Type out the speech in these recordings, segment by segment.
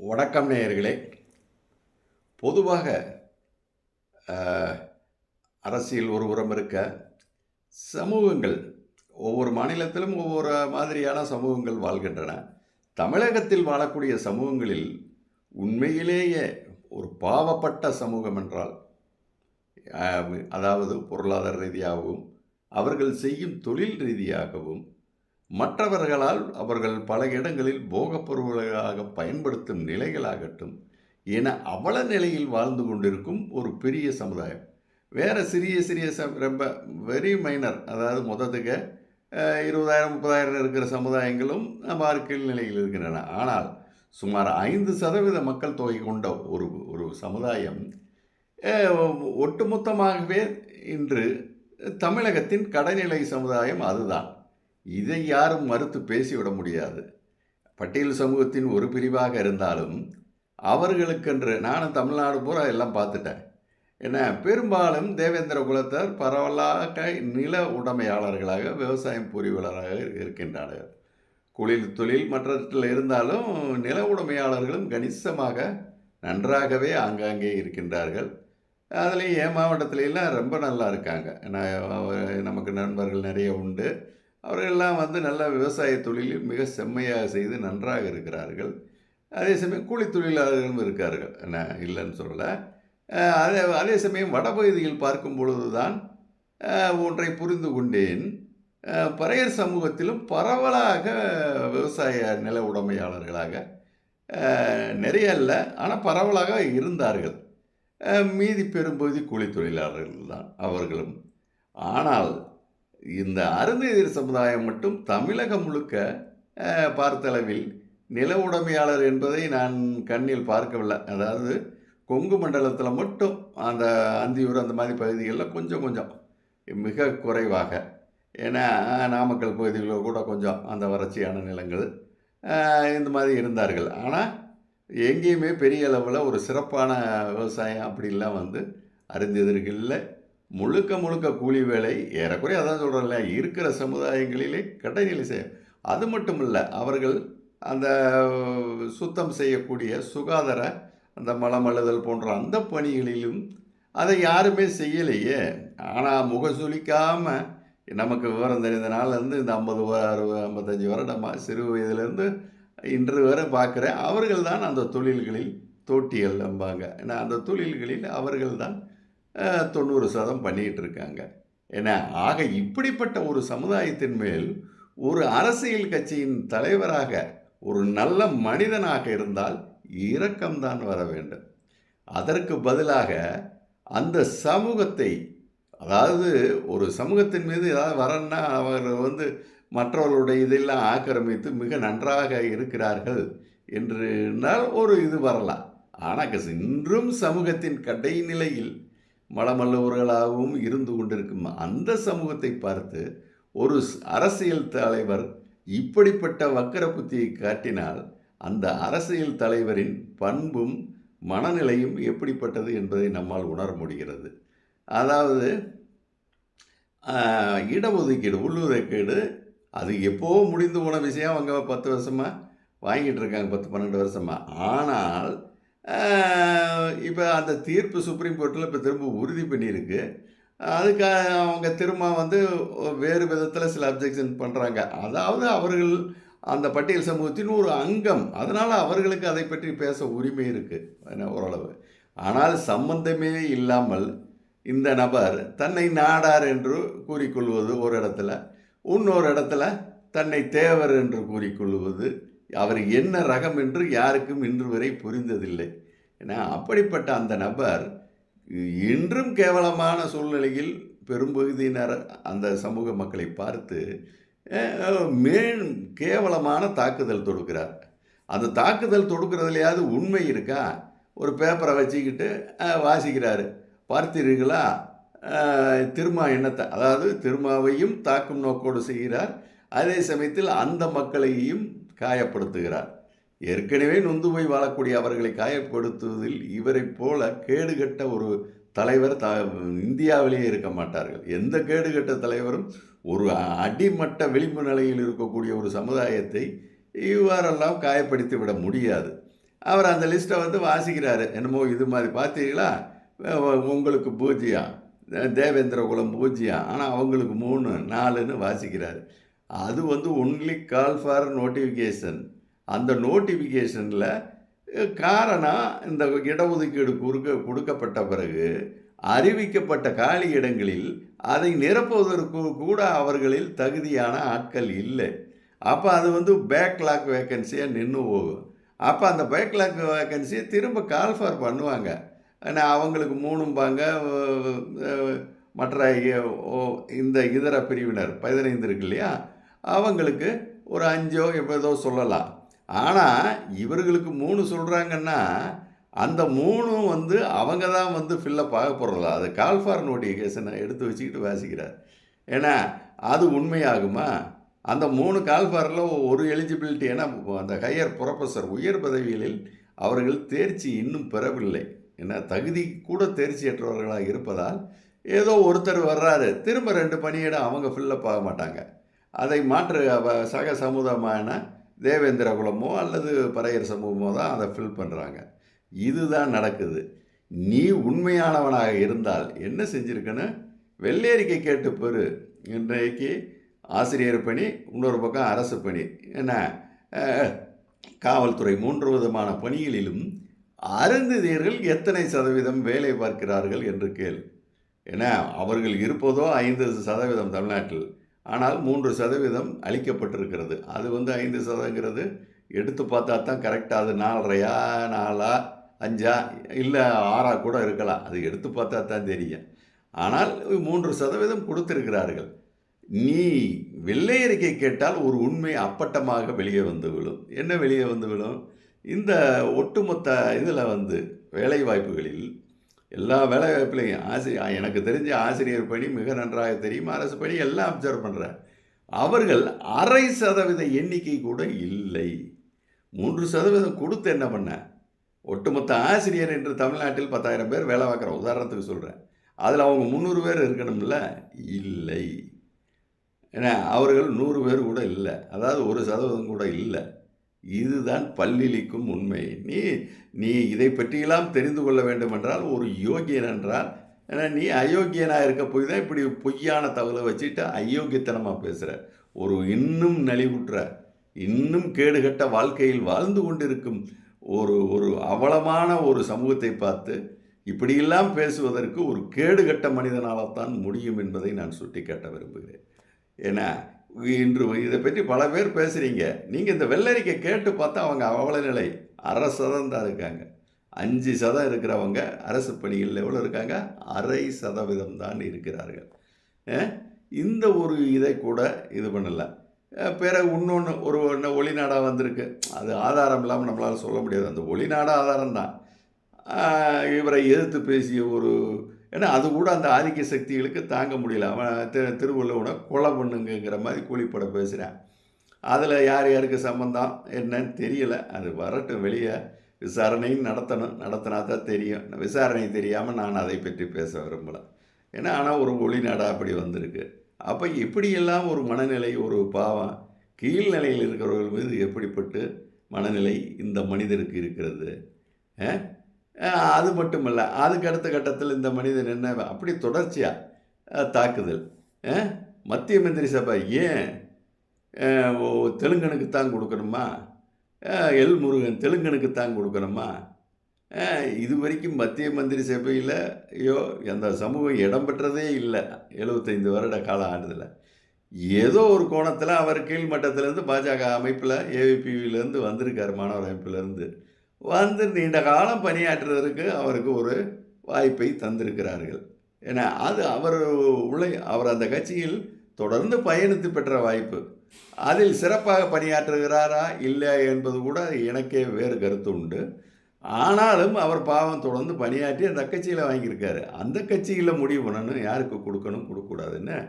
வணக்கம் நேயர்களே. பொதுவாக அரசியல் ஒரு புறம் இருக்க சமூகங்கள் ஒவ்வொரு மாநிலத்திலும் ஒவ்வொரு மாதிரியான சமூகங்கள் வாழ்கின்றன. தமிழகத்தில் வாழக்கூடிய சமூகங்களில் உண்மையிலேயே ஒரு பாவப்பட்ட சமூகம் என்றால் அதாவது பொருளாதார ரீதியாகவும் அவர்கள் செய்யும் தொழில் ரீதியாகவும் மற்றவர்களால் அவர்கள் பல இடங்களில் போகப் பொருள்களாக பயன்படுத்தும் நிலைகளாகட்டும் என அவல நிலையில் வாழ்ந்து கொண்டிருக்கும் ஒரு பெரிய சமுதாயம். வேறு சிறிய சிறிய ச ரொம்ப வெரி மைனர் அதாவது மொத்தத்துக்கு இருபதாயிரம் முப்பதாயிரம் இருக்கிற சமுதாயங்களும் நம்ம கீழ் நிலையில் இருக்கின்றன. ஆனால் சுமார் ஐந்து சதவீத மக்கள் தொகை கொண்ட ஒரு ஒரு சமுதாயம் ஒட்டுமொத்தமாகவே இன்று தமிழகத்தின் கடைநிலை சமுதாயம் அதுதான். இதை யாரும் மறுத்து பேசிவிட முடியாது. பட்டியல் சமூகத்தின் ஒரு பிரிவாக இருந்தாலும் அவர்களுக்கென்று நானும் தமிழ்நாடு பூரா எல்லாம் பார்த்துட்டேன். ஏன்னா பெரும்பாலும் தேவேந்திர குலத்தார் பரவலாக நில உடைமையாளர்களாக விவசாயம் புரிவலராக இருக்கின்றனர் குளிர் தொழில் மற்றத்தில் இருந்தாலும் நில உடைமையாளர்களும் கணிசமாக நன்றாகவே ஆங்காங்கே இருக்கின்றார்கள். அதுலேயும் என் மாவட்டத்துலலாம் ரொம்ப நல்லா இருக்காங்க. ஏன்னா நமக்கு நண்பர்கள் நிறைய உண்டு. அவர்களெல்லாம் வந்து நல்ல விவசாய தொழிலில் மிக செம்மையாக செய்து நன்றாக இருக்கிறார்கள். அதே சமயம் கூலி தொழிலாளர்களும் இருக்கார்கள். என்ன இல்லைன்னு சொல்லலை. அதே அதே சமயம் வடபகுதியில் பார்க்கும் பொழுது தான் ஒன்றை புரிந்து கொண்டேன். பறையர் சமூகத்திலும் பரவலாக விவசாய நில உடைமையாளர்களாக நிறைய இல்லை ஆனால் பரவலாக இருந்தார்கள். மீதி பெரும்பகுதி கூலி தொழிலாளர்கள் தான் அவர்களும். ஆனால் இந்த அருந்ததியர் சமுதாயம் மட்டும் தமிழகம் முழுக்க பார்த்தளவில் நில உடைமையாளர் என்பதை நான் கண்ணில் பார்க்கவில்லை. அதாவது கொங்கு மண்டலத்தில் மட்டும் அந்த அந்தியூர் அந்த மாதிரி பகுதிகளில் கொஞ்சம் கொஞ்சம் மிக குறைவாக. ஏன்னா நாமக்கல் பகுதிகளில் கூட கொஞ்சம் அந்த வறட்சியான நிலங்கள் இந்த மாதிரி இருந்தார்கள். ஆனால் எங்கேயுமே பெரிய அளவில் ஒரு சிறப்பான விவசாயம் அப்படிலாம் வந்து அருந்ததிர்கள் முழுக்க முழுக்க கூலி வேலை ஏறக்குறைய அதான் சொல்கிறேன்ல இருக்கிற சமுதாயங்களிலே கடைநிலை செய்ய அது மட்டும் இல்லை அவர்கள் அந்த சுத்தம் செய்யக்கூடிய சுகாதார அந்த மலமழுதல் போன்ற அந்த பணிகளிலும் அதை யாருமே செய்யலையே. ஆனால் முகசுளிக்காமல் நமக்கு விவரம் தெரிந்த நாள்லேருந்து இந்த ஐம்பது அறுபது ஐம்பத்தஞ்சு வருடமாக சிறு வயதுலேருந்து இன்று வரை பார்க்குறேன் அவர்கள் தான் அந்த தொழில்களில் தோட்டிகள் நம்பாங்க ஏன்னா அந்த தொழில்களில் அவர்கள் தான் தொண்ணூறு சதம் பண்ணிகிட்டு இருக்காங்க ஏன்னா ஆக இப்படிப்பட்ட ஒரு சமுதாயத்தின் மேல் ஒரு அரசியல் கட்சியின் தலைவராக ஒரு நல்ல மனிதனாக இருந்தால் இரக்கம்தான் வர வேண்டும். அதற்கு பதிலாக அந்த சமூகத்தை அதாவது ஒரு சமூகத்தின் மீது ஏதாவது வரன்னா அவர் வந்து மற்றவர்களுடைய இதெல்லாம் ஆக்கிரமித்து மிக நன்றாக இருக்கிறார்கள் என்று ஒரு இது வரலாம். ஆனால் இன்றும் சமூகத்தின் கடைநிலையில் மலமல்லவர்களாகவும் இருந்து கொண்டிருக்கும் அந்த சமூகத்தை பார்த்து ஒரு அரசியல் தலைவர் இப்படிப்பட்ட வக்கர புத்தியை காட்டினால் அந்த அரசியல் தலைவரின் பண்பும் மனநிலையும் எப்படிப்பட்டது என்பதை நம்மால் உணர முடிகிறது. அதாவது இடஒதுக்கீடு உள்ளுதுக்கீடு அது எப்போ முடிந்து போன விஷயம்? அவங்க பத்து வருஷமாக வாங்கிட்டு இருக்காங்க பத்து பன்னெண்டு வருஷமாக ஆனால் இப்போ அந்த தீர்ப்பு சுப்ரீம் கோர்ட்டில் இப்போ திரும்ப உறுதி பண்ணியிருக்கு. அதுக்கு அவங்க திரும்ப வந்து வேறு விதத்தில் சில அப்ஜெக்ஷன் பண்ணுறாங்க அதாவது அவர்கள் அந்த பட்டியல் சமூகத்தின் ஒரு அங்கம். அதனால் அவர்களுக்கு அதை பற்றி பேச உரிமை இருக்குது ஓரளவு. ஆனால் சம்பந்தமே இல்லாமல் இந்த நபர் தன்னை நாடார் என்று கூறிக்கொள்வது ஒரு இடத்துல இன்னொரு இடத்துல தன்னை தேவர் என்று கூறிக்கொள்வது அவர் என்ன ரகம் என்று யாருக்கும் இன்று வரை புரிந்ததில்லை. ஏன்னா அப்படிப்பட்ட அந்த நபர் இன்றும் கேவலமான சூழ்நிலையில் பெரும்பகுதியினர் அந்த சமூக மக்களை பார்த்து மேலும் கேவலமான தாக்குதல் தொடுக்கிறார். அந்த தாக்குதல் தொடுக்கிறதுலையாவது உண்மை இருக்கா? ஒரு பேப்பரை வச்சுக்கிட்டு வாசிக்கிறாரு. பார்த்தீர்களா? திருமா எண்ணத்தை அதாவது திருமாவையும் தாக்கும் நோக்கோடு செய்கிறார். அதே சமயத்தில் அந்த மக்களையும் காயப்படுத்துகிறார். ஏற்கனவே நொந்து போய் வாழக்கூடிய அவர்களை காயப்படுத்துவதில் இவரைப் போல கேடுகட்ட ஒரு தலைவர் த இந்தியாவிலேயே இருக்க மாட்டார்கள். எந்த கேடுகட்ட தலைவரும் ஒரு அடிமட்ட விளிம்பு நிலையில் இருக்கக்கூடிய ஒரு சமுதாயத்தை இவ்வாறெல்லாம் காயப்படுத்தி விட முடியாது. அவர் அந்த லிஸ்ட்டை வந்து வாசிக்கிறாரு. என்னமோ இது மாதிரி பார்த்தீங்களா உங்களுக்கு பூஜ்ஜியம். தேவேந்திர குலம் பூஜ்ஜியம். ஆனால் அவங்களுக்கு மூணு நாலுன்னு வாசிக்கிறாரு. அது வந்து ஒன்லி கால் ஃபார் நோட்டிஃபிகேஷன் அந்த நோட்டிஃபிகேஷனில் காரணம் இந்த இடஒதுக்கீடு குறுக்க கொடுக்கப்பட்ட பிறகு அறிவிக்கப்பட்ட காலி இடங்களில் அதை நிரப்புவதற்கு கூட அவர்களில் தகுதியான ஆட்கள் இல்லை. அப்போ அது வந்து பேக்லாக் வேக்கன்சியாக நின்று போகும். அப்போ அந்த பேக்லாக் வேக்கன்சியை திரும்ப கால்ஃபார் பண்ணுவாங்க. ஆனால் அவங்களுக்கு மூணும்பாங்க மற்ற ஓ- இந்த இதர பிரிவினர் பதினைந்து இருக்கு இல்லையா? அவங்களுக்கு ஒரு அஞ்சோ ஏதோ சொல்லலாம். ஆனால் இவர்களுக்கு மூணு சொல்கிறாங்கன்னா அந்த மூணும் வந்து அவங்க தான் வந்து ஃபில்லப் ஆக போகிறதா அது கால்ஃபார் நோட்டிஃபிகேஷனை எடுத்து வச்சுக்கிட்டு வாசிக்கிறார். ஏன்னா அது உண்மையாகுமா? அந்த மூணு கால்ஃபாரில் ஒரு எலிஜிபிலிட்டி ஏன்னா அந்த ஹையர் ப்ரொஃபஸர் உயர் பதவிகளில் அவர்கள் தேர்ச்சி இன்னும் பெறவில்லை. ஏன்னா தகுதி கூட தேர்ச்சியற்றவர்களாக இருப்பதால் ஏதோ ஒருத்தர் வர்றாரு. திரும்ப ரெண்டு பணியிடம் அவங்க ஃபில்லப் ஆக மாட்டாங்க. அதை மாற்று சக சமூகமான தேவேந்திர குலமோ அல்லது பறையர் சமூகமோ தான் அதை ஃபில் பண்ணுறாங்க இதுதான் நடக்குது. நீ உண்மையானவனாக இருந்தால் என்ன செஞ்சுருக்கன்னு வெள்ளேரிக்கை கேட்டு பெரு. இன்றைக்கு ஆசிரியர் பணி இன்னொரு பக்கம் அரசு பணி. என்ன? காவல்துறை மூன்று விதமான பணிகளிலும் அருந்ததியர்கள் எத்தனை சதவீதம் வேலை பார்க்கிறார்கள் என்று கேள். ஏன்னா அவர்கள் இருப்பதோ ஐந்து சதவீதம் தமிழ்நாட்டில். ஆனால் மூன்று சதவீதம் அளிக்கப்பட்டிருக்கிறது. அது வந்து ஐந்து சதங்கிறது. எடுத்து பார்த்தா தான் கரெக்டாக அது நாலரையா நாலா அஞ்சா இல்லை ஆறா கூட இருக்கலாம். அது எடுத்து பார்த்தா தான் தெரியும். ஆனால் மூன்று சதவீதம் கொடுத்திருக்கிறார்கள். நீ வெள்ளை அறிக்கை கேட்டால் ஒரு உண்மை அப்பட்டமாக வெளியே வந்து விழும். என்ன வெளியே வந்து விழும்? இந்த ஒட்டுமொத்த இதில் வந்து வேலைவாய்ப்புகளில் எல்லா வேலை வாய்ப்புலையும் ஆசிரியர் எனக்கு தெரிஞ்ச ஆசிரியர் பணி மிக நன்றாக தெரியும். அரசு பணி எல்லாம் அப்சர்வ் பண்ணுறேன் அவர்கள் அரை சதவீத எண்ணிக்கை கூட இல்லை. மூன்று சதவீதம் கொடுத்து என்ன பண்ண? ஒட்டுமொத்த ஆசிரியர் என்று தமிழ்நாட்டில் பத்தாயிரம் பேர் வேலை பார்க்குறோம் உதாரணத்துக்கு சொல்கிறேன் அதில் அவங்க முந்நூறு பேர் இருக்கணும்ல? இல்லை. ஏன்னா அவர்கள் நூறு பேர் கூட இல்லை. அதாவது ஒரு சதவீதம் கூட இல்லை. இதுதான் பல்லிழிக்கும் உண்மை. நீ நீ இதை பற்றியெல்லாம் தெரிந்து கொள்ள வேண்டும் என்றால் ஒரு யோகியன் என்றால் ஏன்னா நீ அயோக்கியனாக இருக்க போய் தான் இப்படி பொய்யான தகவலை வச்சுட்டு அயோக்கியத்தனமாக பேசுகிற ஒரு இன்னும் நலிவுற்ற இன்னும் கேடுகட்ட வாழ்க்கையில் வாழ்ந்து கொண்டிருக்கும் ஒரு ஒரு அவலமான ஒரு சமூகத்தை பார்த்து இப்படியெல்லாம் பேசுவதற்கு ஒரு கேடுகட்ட மனிதனால்தான் முடியும் என்பதை நான் சுட்டிக்காட்ட விரும்புகிறேன். ஏன்னா இன்று இதை பற்றி பல பேர் பேசுகிறீங்க நீங்கள் இந்த வெள்ளரிக்கை கேட்டு பார்த்தா அவங்க அவல நிலை. அரை சதம் தான் இருக்காங்க. அஞ்சு சதம் இருக்கிறவங்க அரசு பணிகளில் எவ்வளோ இருக்காங்க? அரை சதவீதம் தான் இருக்கிறார்கள். இந்த ஒரு இதை கூட இது பண்ணலை. பிறகு இன்னொன்று ஒரு ஒன்று ஒளிநாடாக வந்திருக்கு. அது ஆதாரம் இல்லாமல் நம்மளால் சொல்ல முடியாது. அந்த ஒளிநாடு ஆதாரம் தான். இவரை எதிர்த்து பேசிய ஒரு ஏன்னா அது கூட அந்த ஆதிக்க சக்திகளுக்கு தாங்க முடியல. அவன் திரு திருவள்ளுவனை கொலை பண்ணுங்கிற மாதிரி கூலிப்பட பேசுகிறேன் அதில் யார் யாருக்கு சம்மந்தம் என்னன்னு தெரியலை. அது வரட்டும் வெளியே விசாரணையும் நடத்தணும். நடத்தினா தான் தெரியும். விசாரணை தெரியாமல் நான் அதை பற்றி பேச விரும்பலை. ஏன்னா ஆனால் ஒரு ஒளிநாடா அப்படி வந்திருக்கு. அப்போ இப்படியெல்லாம் ஒரு மனநிலை ஒரு பாவம் கீழ்நிலையில் இருக்கிறவர்கள் மீது எப்படிப்பட்டு மனநிலை இந்த மனிதருக்கு இருக்கிறது? அது மட்டும் இல்லை அதுக்கு அடுத்த கட்டத்தில் இந்த மனிதன் என்ன அப்படி தொடர்ச்சியாக தாக்குதல். மத்திய மந்திரி சபை ஏன் ஓ, தெலுங்கனுக்கு தான் கொடுக்கணுமா? எல் முருகன் தெலுங்கனுக்கு தான் கொடுக்கணுமா? இது வரைக்கும் மத்திய மந்திரி சபையில் ஐயோ அந்த சமூகம் இடம் பெற்றதே இல்லை. எழுபத்தைந்து வருட கால ஆண்டுதில். ஏதோ ஒரு கோணத்தில் அவர் கீழ்மட்டத்திலேருந்து பாஜக அமைப்பில் ஏவிபிவிலேருந்து வந்திருக்கார் மாணவர் அமைப்பிலேருந்து வந்து நீண்ட காலம் பணியாற்றுவதற்கு அவருக்கு ஒரு வாய்ப்பை தந்திருக்கிறார்கள். ஏன்னா அது அவர் உழை அவர் அந்த கட்சியில் தொடர்ந்து பயணித்து பெற்ற வாய்ப்பு. அதில் சிறப்பாக பணியாற்றுகிறாரா இல்லை என்பது கூட எனக்கே வேறு கருத்து உண்டு. ஆனாலும் அவர் பாவம் தொடர்ந்து பணியாற்றி அந்த கட்சியில் வாங்கியிருக்காரு. அந்த கட்சியில் முடிவு பண்ணணும் யாருக்கு கொடுக்கணும் கொடுக்கக்கூடாதுன்னு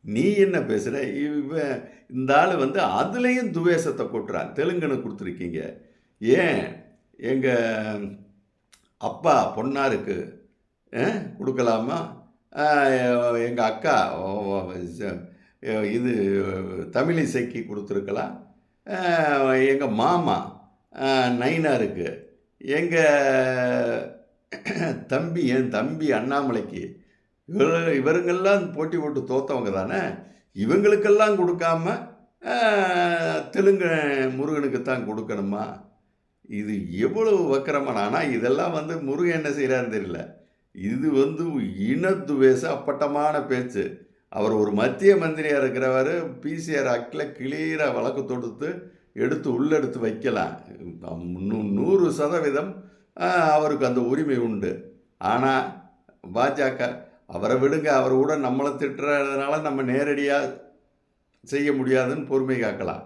நீ என்ன பேசுகிற இவன் இந்த ஆள் வந்து அதுலேயும் துவேஷத்தை கொட்டுறான். தெலுங்கனை கொடுத்துருக்கீங்க. ஏன்? எங்கள் அப்பா பொன்னாருக்கு கொடுக்கலாமா? எங்கள் அக்கா இது தமிழிசைக்கு கொடுத்துருக்கலாம். எங்கள் மாமா நைனாருக்கு எங்கள் தம்பி என் தம்பி அண்ணாமலைக்கு இவர் இவருங்கெல்லாம் போட்டி போட்டு தோத்தவங்க தானே? இவங்களுக்கெல்லாம் கொடுக்காம தெலுங்கு முருகனுக்கு தான் கொடுக்கணுமா? இது எவ்வளவு வக்கரமான ஆனால் இதெல்லாம் வந்து முருகன் என்ன செய்கிறாருன்னு தெரியல. இது வந்து இனத்துவேச அப்பட்டமான பேச்சு. அவர் ஒரு மத்திய மந்திரியாக இருக்கிறவர் பிசிஆர் ஆக்டில் கிளியராக வழக்கு தொடுத்து எடுத்து உள்ளெடுத்து வைக்கலாம் நூறு சதவீதம் அவருக்கு அந்த உரிமை உண்டு. ஆனால் பாஜக அவரை விடுங்க அவர் கூட நம்மளை திட்டுறதுனால நம்ம நேரடியாக செய்ய முடியாதுன்னு பொறுமை காக்கலாம்.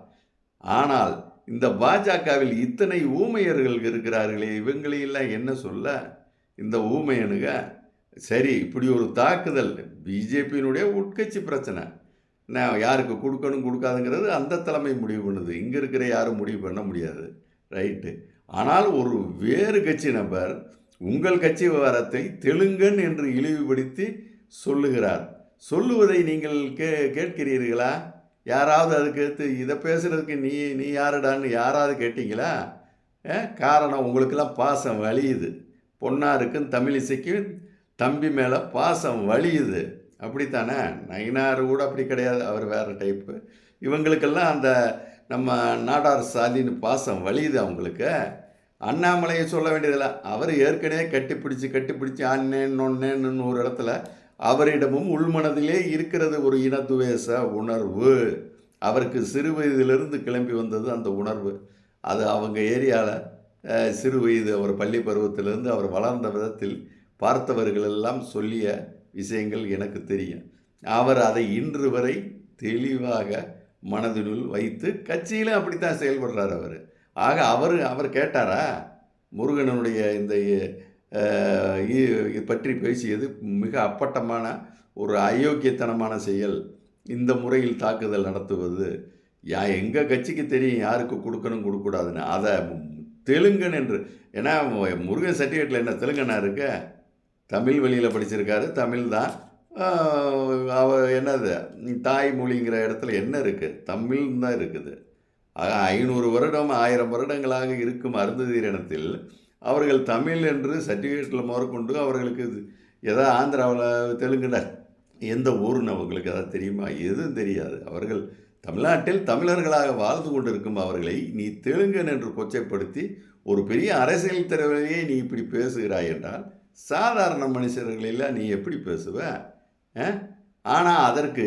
ஆனால் இந்த பாஜகவில் இத்தனை ஊமையர்கள் இருக்கிறார்களே இவங்களையெல்லாம் என்ன சொல்ல? இந்த ஊமையனுங்க சரி இப்படி ஒரு தாக்குதல் பிஜேபியினுடைய உட்கட்சி பிரச்சனை. நான் யாருக்கு கொடுக்கணும் கொடுக்காதுங்கிறது அந்த தலைமை முடிவு பண்ணுது. இங்கே இருக்கிற யாரும் முடிவு பண்ண முடியாது. ரைட்டு. ஆனால் ஒரு வேறு கட்சி நபர் உங்கள் கட்சி விவகாரத்தை தெலுங்கன் என்று இழிவுபடுத்தி சொல்லுகிறார். சொல்லுவதை நீங்கள் கே கேட்கிறீர்களா? யாராவது அதுக்கு எடுத்து இதை பேசுகிறதுக்கு நீ நீ யாருடான்னு யாராவது கேட்டிங்களா? அஹ், காரணம் உங்களுக்கெல்லாம் பாசம் வலியுது. பொன்னாருக்கும் தமிழிசைக்கும் தம்பி மேலே பாசம் வலியுது. அப்படித்தானே? நயினார் கூட அப்படி கிடையாது. அவர் வேறு டைப்பு இவங்களுக்கெல்லாம் அந்த நம்ம நாடார் சாதின்னு பாசம் வலியுது அவங்களுக்கு அண்ணாமலையை சொல்ல வேண்டியதில்லை. அவர் ஏற்கனவே கட்டிப்பிடிச்சி கட்டிப்பிடிச்சி அண்ணேன் ஒன்னேன்னு ஒரு இடத்துல அவரிடமும் உள்மனதிலே இருக்கிறது ஒரு இனத்துவேச உணர்வு. அவருக்கு சிறு வயதிலிருந்து கிளம்பி வந்தது அந்த உணர்வு. அது அவங்க ஏரியாவில் சிறு வயது அவர் பள்ளி பருவத்திலிருந்து அவர் வளர்ந்த விதத்தில் பார்த்தவர்களெல்லாம் சொல்லிய விஷயங்கள் எனக்கு தெரியும். அவர் அதை இன்று வரை தெளிவாக மனதினுள் வைத்து கட்சியிலும் அப்படித்தான் செயல்படுறார் அவர். ஆக அவர் அவர் கேட்டாரா? முருகனுடைய இந்த பற்றி பேசியது மிக அப்பட்டமான ஒரு அயோக்கியத்தனமான செயல். இந்த முறையில் தாக்குதல் நடத்துவது. யா எங்கள் கட்சிக்கு தெரியும் யாருக்கு கொடுக்கணும் கொடுக்கக்கூடாதுன்னு. அதை தெலுங்கன் என்று ஏன்னா முருகன் சர்டிஃபிகேட்டில் என்ன தெலுங்கனா இருக்க? தமிழ் வழியில் படிச்சிருக்காரு தமிழ் தான். அவர் என்னது? தாய்மொழிங்கிற இடத்துல என்ன இருக்குது தமிழ் தான் இருக்குது. ஆக ஐநூறு வருடம் ஆயிரம் வருடங்களாக இருக்கும் அருந்ததீர் இனத்தில் அவர்கள் தமிழ் என்று சர்டிஃபிகேட்டில் முதற்கொண்டு அவர்களுக்கு இது ஆந்திராவில் தெலுங்குல எந்த ஊருன்னு அவங்களுக்கு எதாவது தெரியுமா? எதுவும் தெரியாது. அவர்கள் தமிழ்நாட்டில் தமிழர்களாக வாழ்ந்து கொண்டிருக்கும் அவர்களை நீ தெலுங்கன் என்று கொச்சைப்படுத்தி ஒரு பெரிய அரசியல் தலைவரையே நீ இப்படி பேசுகிறாய் என்றால் சாதாரண மனுஷர்களெல்லாம் நீ எப்படி பேசுவ? ஆனால் அதற்கு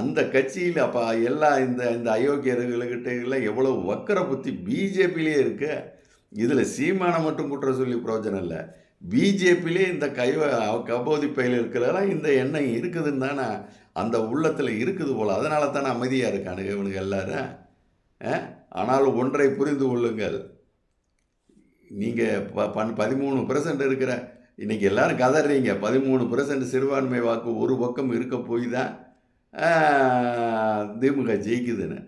அந்த கட்சியில் அப்போ எல்லா இந்த இந்த அயோக்கியர்கள்கிட்ட எல்லாம் எவ்வளோ வக்கர புத்தி பிஜேபியிலே இருக்க. இதில் சீமானை மட்டும் குற்றம் சொல்லி பிரயோஜனம் இல்லை. பிஜேபியிலே இந்த கை கபோதி பயில் இருக்கிறதெல்லாம் இந்த எண்ணம் இருக்குதுன்னு தானே அந்த உள்ளத்தில் இருக்குது போல். அதனால தானே அமைதியாக இருக்கானுங்க இவனுங்க எல்லாரும். அஹ்? ஆனால் ஒன்றை புரிந்து கொள்ளுங்கள். நீங்கள் ப பன் பதிமூணு பெர்சன்ட் இருக்கிற இன்றைக்கி எல்லாரும் கதறீங்க. பதிமூணு பெர்சன்ட் சிறுபான்மை வாக்கு ஒரு பக்கம் இருக்க போய் தான் திமுக ஜெயிக்குதுன்னு.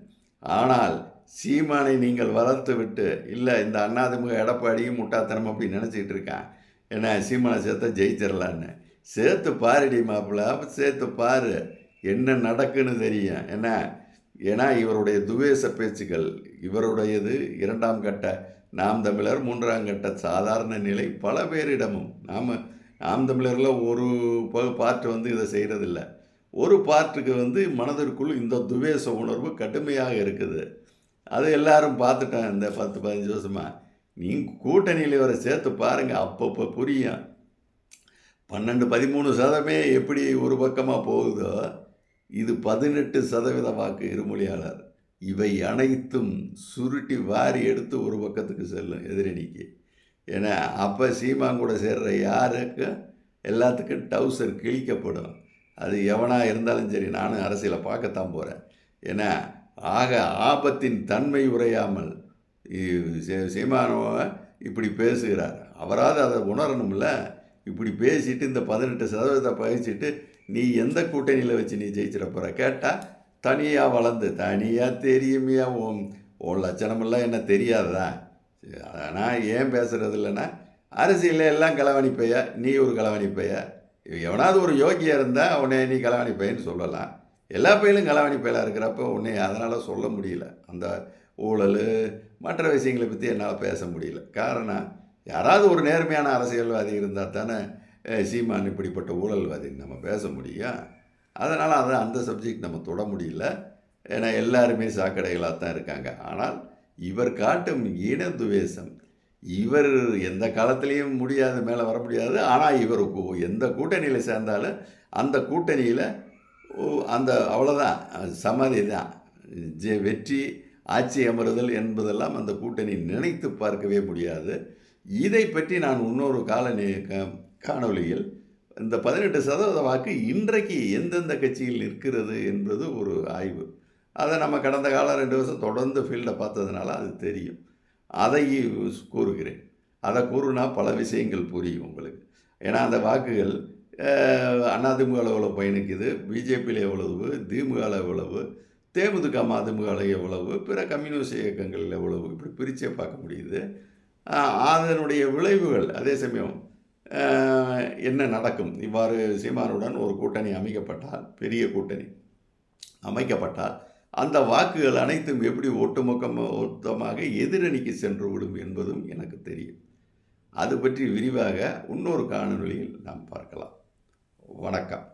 ஆனால் சீமானை நீங்கள் வளர்த்து விட்டு இல்லை இந்த அண்ணாதிமுக எடப்பாடியும் முட்டாத்தனம் அப்படி நினச்சிக்கிட்டு இருக்கான். ஏன்னா சீமானை சேர்த்தா ஜெயிச்சிடலான்னு? சேர்த்து பாருடி மாப்பிள்ள சேர்த்து பாரு. என்ன நடக்குன்னு தெரியும். என்ன ஏன்னா இவருடைய துவேச பேச்சுக்கள் இவருடையது இரண்டாம் கட்ட நாம் தமிழர் மூன்றாம் கட்ட சாதாரண நிலை பல பேரிடமும். நாம் நாம் தமிழரில் ஒரு பார்ட் வந்து இதை செய்கிறதில்ல ஒரு பார்ட்டுக்கு வந்து மனதிற்குள் இந்த துவேச உணர்வு கடுமையாக இருக்குது. அது எல்லாரும் பார்த்துட்டேன் இந்த பத்து பதினஞ்சு வருஷமாக நீங்கள் கூட்டணியில் இவரை சேர்த்து பாருங்கள் அப்பப்போ புரியும். பன்னெண்டு பதிமூணு சதமே எப்படி ஒரு பக்கமாக போகுதோ இது பதினெட்டு சதவீத வாக்கு இருமொழியாளர் இவை அனைத்தும் சுருட்டி வாரி எடுத்து ஒரு பக்கத்துக்கு செல்லும் எதிரணிக்கு. ஏன்னா அப்போ சீமான் கூட சேர்ற யாருக்கும் எல்லாத்துக்கும் டவுசர் கிழிக்கப்படும். அது எவனாக இருந்தாலும் சரி நானும் அரசியலை பார்க்கத்தான் போகிறேன் ஏன்னா ஆக ஆபத்தின் தன்மை உரையாமல் இ- சீமானவன் இப்படி பேசுகிறார். அவராவது அதை உணரணும்ல? இப்படி பேசிட்டு இந்த பதினெட்டு சதவீதத்தை பகிச்சுட்டு நீ எந்த கூட்டணியில் வச்சு நீ ஜெயிச்சிட போகிற கேட்டால் தனியாக வளர்ந்து தனியாக தெரியுமையா? உன் உன் லட்சணமெல்லாம் என்ன தெரியாதா? ஆனால் ஏன் பேசுகிறது இல்லைன்னா அரசியலில் எல்லாம் களவணிப்பையா நீ ஒரு களவணிப்பையா எவனாவது ஒரு யோகியாக இருந்தால் உன்னை நீ களவணிப்பையன்னு சொல்லலாம். எல்லா பயிலும் கலாவணி பயிலாக இருக்கிறப்ப ஒன்றே அதனால் சொல்ல முடியல. அந்த ஊழல் மற்ற விஷயங்களை பற்றி என்னால் பேச முடியல. காரணம் யாராவது ஒரு நேர்மையான அரசியல்வாதி இருந்தால் தானே சீமான் இப்படிப்பட்ட ஊழல்வாதி நம்ம பேச முடியும். அதனால் அதை அந்த சப்ஜெக்ட் நம்ம தொட முடியல. ஏன்னா எல்லாருமே சாக்கடைகளாக தான் இருக்காங்க. ஆனால் இவர் காட்டும் இனதுவேஷம் இவர் எந்த காலத்துலேயும் முடியாது மேலே வர முடியாது. ஆனால் இவர் எந்த கூட்டணியில் சேர்ந்தாலும் அந்த கூட்டணியில் அந்த அவ்வளோதான் சமாதி தான். ஜெ- வெற்றி ஆட்சி அமருதல் என்பதெல்லாம் அந்த கூட்டணி நினைத்து பார்க்கவே முடியாது. இதை பற்றி நான் இன்னொரு கால காணொலியில் இந்த பதினெட்டு சதவீத வாக்கு இன்றைக்கு எந்தெந்த கட்சியில் இருக்கிறது என்பது ஒரு ஆய்வு. அதை நம்ம கடந்த காலம் ரெண்டு வருஷம் தொடர்ந்து ஃபீல்டை பார்த்ததுனால அது தெரியும். அதை கூறுகிறேன். அதை கூறுனா பல விஷயங்கள் புரியும் உங்களுக்கு. ஏன்னா அந்த வாக்குகள் அதிமுக எவ்வளோ பயணிக்குது? பிஜேபியில் எவ்வளவு? திமுகவில் எவ்வளவு? தேமுதிக மதிமுகவில் எவ்வளவு? பிற கம்யூனிஸ்ட் இயக்கங்கள் எவ்வளவு? இப்படி பிரித்தே பார்க்க முடியுது. அதனுடைய விளைவுகள் அதே சமயம் என்ன நடக்கும்? இவ்வாறு சீமானுடன் ஒரு கூட்டணி அமைக்கப்பட்டால் பெரிய கூட்டணி அமைக்கப்பட்டால் அந்த வாக்குகள் அனைத்தும் எப்படி ஒட்டுமொக்கமாக மொத்தமாக எதிரணிக்கு சென்று விடும் என்பதும் எனக்கு தெரியும். அது பற்றி விரிவாக இன்னொரு காணொளியில் நாம் பார்க்கலாம். வணக்கம்.